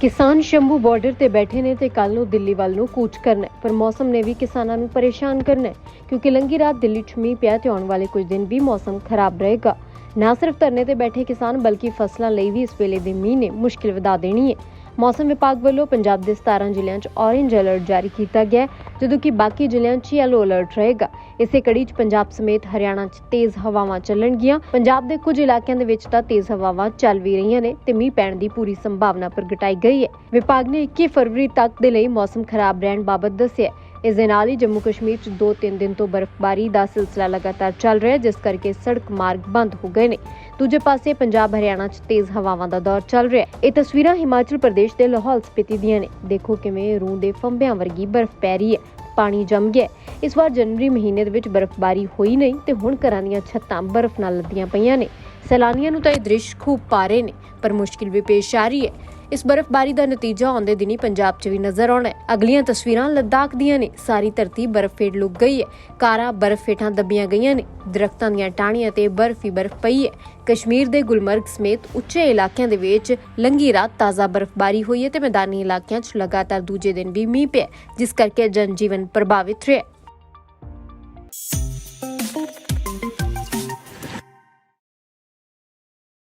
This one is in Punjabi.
ਕਿਸਾਨ ਸ਼ੰਭੂ ਬਾਰਡਰ ਤੇ ਬੈਠੇ ਨੇ ਤੇ ਕੱਲ ਨੂੰ ਦਿੱਲੀ ਵੱਲ ਨੂੰ ਕੂਚ ਕਰਨਾ ਹੈ। ਪਰ ਮੌਸਮ ਨੇ ਵੀ ਕਿਸਾਨਾਂ ਨੂੰ ਪਰੇਸ਼ਾਨ ਕਰਨਾ ਹੈ, ਕਿਉਂਕਿ ਲੰਗੀ ਰਾਤ ਦਿੱਲੀ 'ਚ ਮੀਂਹ ਪਿਆ ਤੇ ਆਉਣ ਵਾਲੇ ਕੁਝ ਦਿਨ ਵੀ ਮੌਸਮ ਖਰਾਬ ਰਹੇਗਾ। ਨਾ ਸਿਰਫ ਧਰਨੇ ਤੇ ਬੈਠੇ ਕਿਸਾਨ, ਬਲਕਿ ਫਸਲਾਂ ਲਈ ਵੀ ਇਸ ਵੇਲੇ ਦੇ ਮੀਂਹ ਨੇ ਮੁਸ਼ਕਿਲ ਵਧਾ ਦੇਣੀ ਹੈ। ਮੌਸਮ ਵਿਭਾਗ ਵੱਲੋਂ ਪੰਜਾਬ ਦੇ 17 ਜ਼ਿਲ੍ਹਿਆਂ 'ਚ ਔਰੇਂਜ ਅਲਰਟ ਜਾਰੀ ਕੀਤਾ ਗਿਆ ਜਦੋਂ ਕਿ ਬਾਕੀ ਜ਼ਿਲ੍ਹਿਆਂ 'ਚ ਯੈਲੋ ਅਲਰਟ ਰਹੇਗਾ। ਇਸੇ ਕੜੀ 'ਚ ਪੰਜਾਬ ਸਮੇਤ ਹਰਿਆਣਾ 'ਚ ਤੇਜ਼ ਹਵਾਵਾਂ ਚੱਲਣਗੀਆਂ। ਪੰਜਾਬ ਦੇ ਕੁਝ ਇਲਾਕਿਆਂ ਦੇ ਵਿੱਚ ਤਾਂ ਤੇਜ਼ ਹਵਾਵਾਂ ਚੱਲ ਵੀ ਰਹੀਆਂ ਨੇ ਤੇ ਮੀਂਹ ਪੈਣ ਦੀ ਪੂਰੀ ਸੰਭਾਵਨਾ ਪ੍ਰਗਟਾਈ ਗਈ ਹੈ। ਵਿਭਾਗ ਨੇ 21 ਫਰਵਰੀ ਤੱਕ ਦੇ ਲਈ ਮੌਸਮ ਖਰਾਬ ਰਹਿਣ ਬਾਬਤ ਦੱਸਿਆ ਇਸ ਦੇ ਨਾਲ ਹੀ ਜੰਮੂ ਕਸ਼ਮੀਰ 'ਚ 2-3 ਦਿਨ ਤੋਂ ਬਰਫ਼ਬਾਰੀ ਦਾ ਸਿਲਸਿਲਾ ਲਗਾਤਾਰ ਚੱਲ ਰਿਹਾ ਹੈ, ਜਿਸ ਕਰਕੇ ਸੜਕ ਮਾਰਗ ਬੰਦ ਹੋ ਗਏ ਨੇ। ਦੂਜੇ ਪਾਸੇ ਪੰਜਾਬ ਹਰਿਆਣਾ 'ਚ ਤੇਜ਼ ਹਵਾਵਾਂ ਦਾ ਦੌਰ ਚੱਲ ਰਿਹਾ ਹੈ। ਇਹ ਤਸਵੀਰਾਂ ਹਿਮਾਚਲ ਪ੍ਰਦੇਸ਼ ਦੇ ਲਾਹੌਲ ਸਪੀਤੀ ਦੀਆਂ ਨੇ। ਦੇਖੋ ਕਿਵੇਂ ਰੂਹ ਦੇ ਫੰਬਿਆਂ ਵਰਗੀ ਬਰਫ਼ ਪੈ ਰਹੀ ਹੈ, ਪਾਣੀ ਜੰਮ ਗਿਆ ਇਸ ਵਾਰ ਜਨਵਰੀ ਮਹੀਨੇ ਦੇ ਵਿੱਚ ਬਰਫ਼ਬਾਰੀ ਹੋਈ ਨਹੀਂ ਤੇ ਹੁਣ ਘਰਾਂ ਦੀਆਂ ਛੱਤਾਂ ਬਰਫ਼ ਨਾਲ ਲੱਦੀਆਂ ਪਈਆਂ ਨੇ। ਸੈਲਾਨੀਆਂ ਨੂੰ ਤਾਂ ਇਹ ਦ੍ਰਿਸ਼ ਖੂਬ ਪਾ ਰਹੇ ਨੇ, ਪਰ ਮੁਸ਼ਕਿਲ ਵੀ ਪੇਸ਼ ਆ ਰਹੀ ਹੈ। ਇਸ ਬਰਫ਼ਬਾਰੀ ਦਾ ਨਤੀਜਾ ਆਉਂਦੇ ਦਿਨੀ ਪੰਜਾਬ 'ਚ ਵੀ ਨਜ਼ਰ ਆਉਣਾ ਹੈ। ਅਗਲੀਆਂ ਤਸਵੀਰਾਂ ਲੱਦਾਖ ਦੀਆਂ ਨੇ। ਸਾਰੀ ਧਰਤੀ ਬਰਫ਼ ਹੇਠ ਲੁਕ ਗਈ ਹੈ। ਕਾਰਾਂ ਬਰਫ਼ ਹੇਠਾਂ ਦੱਬੀਆਂ ਗਈਆਂ ਨੇ। ਦਰਖਤਾਂ ਦੀਆਂ ਟਾਹਣੀਆਂ ਤੇ ਬਰਫ਼ ਹੀ ਬਰਫ਼ ਪਈ ਹੈ। ਕਸ਼ਮੀਰ ਦੇ ਗੁਲਮਰਗ ਸਮੇਤ ਉੱਚੇ ਇਲਾਕਿਆਂ ਦੇ ਵਿੱਚ ਲੰਗੀ ਰਾਤ ਤਾਜ਼ਾ ਬਰਫ਼ਬਾਰੀ ਹੋਈ ਹੈ ਤੇ ਮੈਦਾਨੀ ਇਲਾਕਿਆਂ 'ਚ ਲਗਾਤਾਰ ਦੂਜੇ ਦਿਨ ਵੀ ਮੀਂਹ ਪਿਆ ਜਿਸ ਕਰਕੇ ਜਨਜੀਵਨ ਪ੍ਰਭਾਵਿਤ ਰਿਹਾ